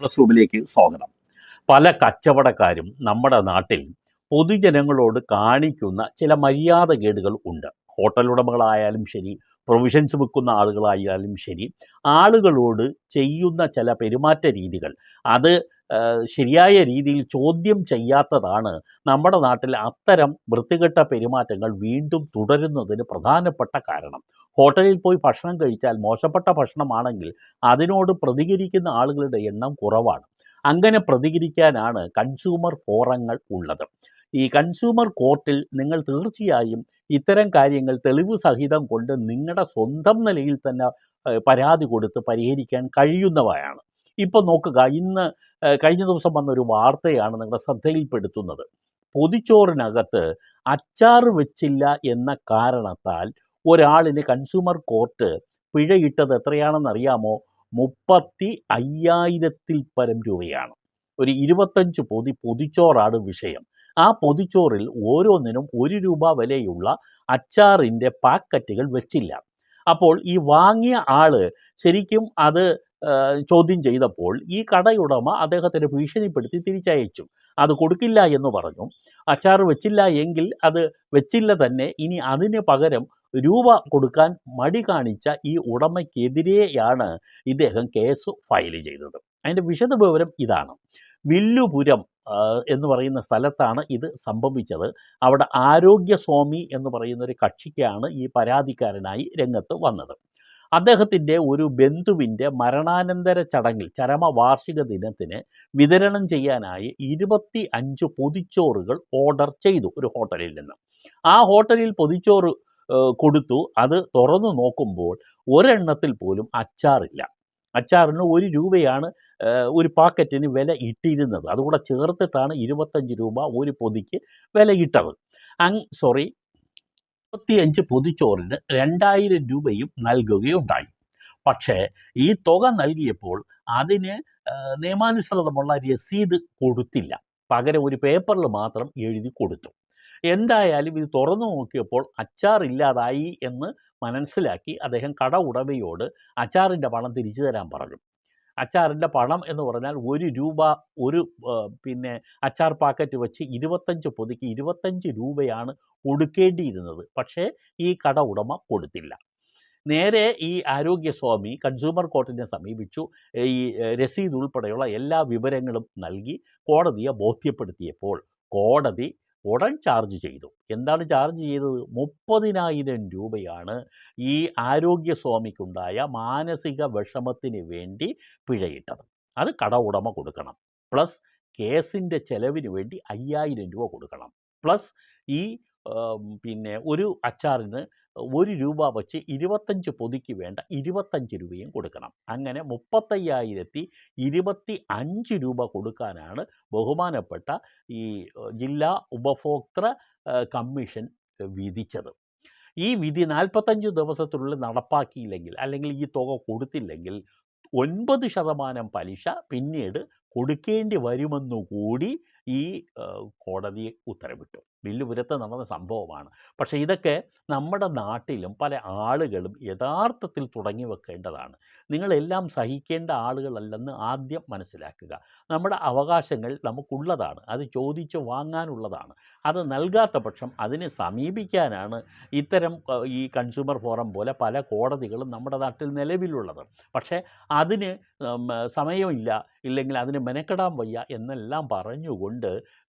Press റൂമിലേക്ക് സ്വാഗതം. പല കച്ചവടക്കാരും നമ്മുടെ നാട്ടിൽ പൊതുജനങ്ങളോട് കാണിക്കുന്ന ചില മര്യാദകേടുകൾ ഉണ്ട്. ഹോട്ടൽ ഉടമകളായാലും ശരി പ്രൊവിഷൻസ് വിൽക്കുന്ന ആളുകളായാലും ശരി ആളുകളോട് ചെയ്യുന്ന ചില പെരുമാറ്റ രീതികൾ അത് ശരിയായ രീതിയിൽ ചോദ്യം ചെയ്യാത്തതാണ് നമ്മുടെ നാട്ടിൽ അത്തരം വൃത്തികെട്ട പെരുമാറ്റങ്ങൾ വീണ്ടും തുടരുന്നതിന് പ്രധാനപ്പെട്ട കാരണം. ഹോട്ടലിൽ പോയി ഭക്ഷണം കഴിച്ചാൽ മോശപ്പെട്ട ഭക്ഷണമാണെങ്കിൽ അതിനോട് പ്രതികരിക്കുന്ന ആളുകളുടെ എണ്ണം കുറവാണ്. അങ്ങനെ പ്രതികരിക്കാനാണ് കൺസ്യൂമർ ഫോറങ്ങൾ ഉള്ളത്. ഈ കൺസ്യൂമർ കോർട്ടിൽ നിങ്ങൾ തീർച്ചയായും ഇത്തരം കാര്യങ്ങൾ തെളിവ് സഹിതം കൊണ്ട് നിങ്ങളുടെ സ്വന്തം നിലയിൽ തന്നെ പരാതി കൊടുത്ത് പരിഹരിക്കാൻ കഴിയുന്നവയാണ്. ഇപ്പോൾ നോക്കുക ഇന്ന് കഴിഞ്ഞ ദിവസം വന്നൊരു വാർത്തയാണ് നിങ്ങളുടെ ശ്രദ്ധയിൽപ്പെടുത്തുന്നത്. പൊതിച്ചോറിനകത്ത് അച്ചാർ വെച്ചില്ല എന്ന കാരണത്താൽ ഒരാളിന് കൺസ്യൂമർ കോർട്ട് പിഴയിട്ടത് എത്രയാണെന്ന് അറിയാമോ മുപ്പത്തി അയ്യായിരത്തിൽ പരം രൂപയാണ്. ഒരു ഇരുപത്തഞ്ച് പൊതി പൊതിച്ചോറാണ് വിഷയം. ആ പൊതിച്ചോറിൽ ഓരോന്നിനും ഒരു രൂപ വിലയുള്ള അച്ചാറിന്റെ പാക്കറ്റുകൾ വെച്ചില്ല. അപ്പോൾ ഈ വാങ്ങിയ ആൾ ശരിക്കും അത് ചോദ്യം ചെയ്തപ്പോൾ ഈ കടയുടമ അദ്ദേഹത്തിന് ഭീഷണിപ്പെടുത്തി തിരിച്ചയച്ചു. അത് കൊടുക്കില്ല എന്ന് പറഞ്ഞു. അച്ചാർ വെച്ചില്ല എങ്കിൽ അത് വെച്ചില്ല തന്നെ. ഇനി അതിന് പകരം രൂപ കൊടുക്കാൻ മടി കാണിച്ച ഈ ഉടമയ്ക്കെതിരെയാണ് ഇദ്ദേഹം കേസ് ഫയൽ ചെയ്തത്. അതിന്റെ വിശദവിവരം ഇതാണ്. വില്ലുപുരം എന്ന് പറയുന്ന സ്ഥലത്താണ് ഇത് സംഭവിച്ചത്. അവിടെ ആരോഗ്യസ്വാമി എന്ന് പറയുന്ന ഒരു കക്ഷിക്കാണ് ഈ പരാതിക്കാരനായി രംഗത്ത് വന്നത്. അദ്ദേഹത്തിന്റെ ഒരു ബന്ധുവിന്റെ മരണാനന്തര ചടങ്ങിൽ ചരമ വാർഷിക ദിനത്തിന് വിതരണം ചെയ്യാനായി ഇരുപത്തി അഞ്ച് പൊതിച്ചോറുകൾ ഓർഡർ ചെയ്തു ഒരു ഹോട്ടലിൽ നിന്ന്. ആ ഹോട്ടലിൽ പൊതിച്ചോറ് കൊടുത്തു. അത് തുറന്നു നോക്കുമ്പോൾ ഒരെണ്ണത്തിൽ പോലും അച്ചാറില്ല. അച്ചാറിന് ഒരു രൂപയാണ് ഒരു പാക്കറ്റിന് വില ഇട്ടിരുന്നത്. അതുകൂടെ ചേർത്തിട്ടാണ് ഇരുപത്തഞ്ച് രൂപ ഒരു പൊതിക്ക് വില ഇട്ടത്. അങ് സോറി ഇരുപത്തിയഞ്ച് പൊതിച്ചോറിന് രണ്ടായിരം രൂപയും നൽകുകയുണ്ടായി. പക്ഷേ ഈ തുക നൽകിയപ്പോൾ അതിന് നിയമാനുസൃതമുള്ള രസീത് കൊടുത്തില്ല. പകരം ഒരു പേപ്പറിൽ മാത്രം എഴുതി കൊടുത്തു. എന്തായാലും ഇത് തുറന്നു നോക്കിയപ്പോൾ അച്ചാർ ഇല്ലാതായി എന്ന് മനസ്സിലാക്കി അദ്ദേഹം കട ഉടമയോട് അച്ചാറിന്റെ പണം തിരിച്ചു തരാൻ പറഞ്ഞു. അച്ചാറിന്റെ പണം എന്ന് പറഞ്ഞാൽ ഒരു രൂപ ഒരു പിന്നെ അച്ചാർ പാക്കറ്റ് വെച്ച് ഇരുപത്തഞ്ച് പൊതിക്ക് ഇരുപത്തഞ്ച് രൂപയാണ് കൊടുക്കേണ്ടിയിരുന്നത്. പക്ഷേ ഈ കട ഉടമ കൊടുത്തില്ല. നേരെ ഈ ആരോഗ്യസ്വാമി കൺസ്യൂമർ കോർട്ടിനെ സമീപിച്ചു. ഈ രസീത് ഉൾപ്പെടെയുള്ള എല്ലാ വിവരങ്ങളും നൽകി കോടതിയെ ബോധ്യപ്പെടുത്തിയപ്പോൾ കോടതി ഉടൻ ചാർജ് ചെയ്തു. എന്താണ് ചാർജ് ചെയ്തത്? മുപ്പതിനായിരം രൂപയാണ് ഈ ആരോഗ്യസ്വാമിക്കുണ്ടായ മാനസിക വിഷമത്തിന് വേണ്ടി പിഴയിട്ടത്. അത് കട ഉടമ കൊടുക്കണം. പ്ലസ് കേസിന്റെ ചെലവിന് വേണ്ടി അയ്യായിരം രൂപ കൊടുക്കണം. പ്ലസ് ഈ പിന്നെ ഒരു അച്ചാറിന് ഒരു രൂപ വച്ച് ഇരുപത്തഞ്ച് പൊതിക്ക് വേണ്ട ഇരുപത്തഞ്ച് രൂപയും കൊടുക്കണം. അങ്ങനെ മുപ്പത്തയ്യായിരത്തി ഇരുപത്തി അഞ്ച് രൂപ കൊടുക്കാനാണ് ബഹുമാനപ്പെട്ട ഈ ജില്ലാ ഉപഭോക്തൃ കമ്മീഷൻ വിധിച്ചത്. ഈ വിധി നാൽപ്പത്തഞ്ച് ദിവസത്തിനുള്ളിൽ നടപ്പാക്കിയില്ലെങ്കിൽ അല്ലെങ്കിൽ ഈ തുക കൊടുത്തില്ലെങ്കിൽ ഒൻപത് ശതമാനം പലിശ പിന്നീട് കൊടുക്കേണ്ടി വരുമെന്നുകൂടി ഈ കോടതി ഉത്തരവിട്ടു. വില്ലുപുരത്ത് നടന്ന സംഭവമാണ്. പക്ഷേ ഇതൊക്കെ നമ്മുടെ നാട്ടിലും പല ആളുകളും യഥാർത്ഥത്തിൽ തുടങ്ങി വെക്കേണ്ടതാണ്. നിങ്ങളെല്ലാം സഹിക്കേണ്ട ആളുകളല്ലെന്ന് ആദ്യം മനസ്സിലാക്കുക. നമ്മുടെ അവകാശങ്ങൾ നമുക്കുള്ളതാണ്. അത് ചോദിച്ച് വാങ്ങാനുള്ളതാണ്. അത് നൽകാത്ത പക്ഷം അതിനെ സമീപിക്കാനാണ് ഇത്തരം ഈ കൺസ്യൂമർ ഫോറം പോലെ പല കോടതികളും നമ്മുടെ നാട്ടിൽ നിലവിലുള്ളത്. പക്ഷേ അതിന് സമയമില്ല. ഇല്ലെങ്കിൽ അതിന് മെനക്കെടാൻ വയ്യ എന്നെല്ലാം പറഞ്ഞുകൊണ്ട്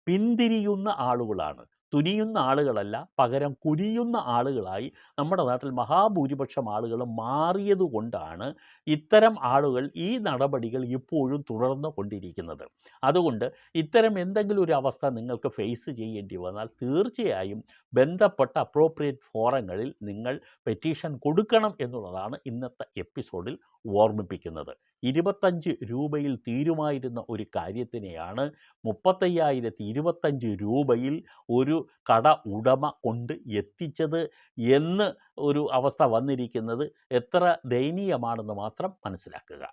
പിന്തിരിയുന്ന ആളുകളാണ്. തുനിയുന്ന ആളുകളല്ല പകരം കുനിയുന്ന ആളുകളായി നമ്മുടെ നാട്ടിൽ മഹാഭൂരിപക്ഷം ആളുകൾ മാറിയതുകൊണ്ടാണ് ഇത്തരം ആളുകൾ ഈ നടപടികൾ ഇപ്പോഴും തുടർന്നു കൊണ്ടിരിക്കുന്നത്. അതുകൊണ്ട് ഇത്തരം എന്തെങ്കിലും ഒരു അവസ്ഥ നിങ്ങൾക്ക് ഫേസ് ചെയ്യേണ്ടി വന്നാൽ തീർച്ചയായും ബന്ധപ്പെട്ട അപ്രോപ്രിയേറ്റ് ഫോറങ്ങളിൽ നിങ്ങൾ പെറ്റീഷൻ കൊടുക്കണം എന്നുള്ളതാണ് ഇന്നത്തെ എപ്പിസോഡിൽ ഓർമ്മിപ്പിക്കുന്നത്. ഇരുപത്തഞ്ച് രൂപയിൽ തീരുമായിരുന്ന ഒരു കാര്യത്തിനെയാണ് മുപ്പത്തയ്യായിരത്തി ഇരുപത്തഞ്ച് രൂപയിൽ ഒരു കട ഉടമ കൊണ്ട് എത്തിച്ചത് എന്ന് ഒരു അവസ്ഥ വന്നിരിക്കുന്നത് എത്ര ദയനീയമാണെന്ന് മാത്രം മനസ്സിലാക്കുക.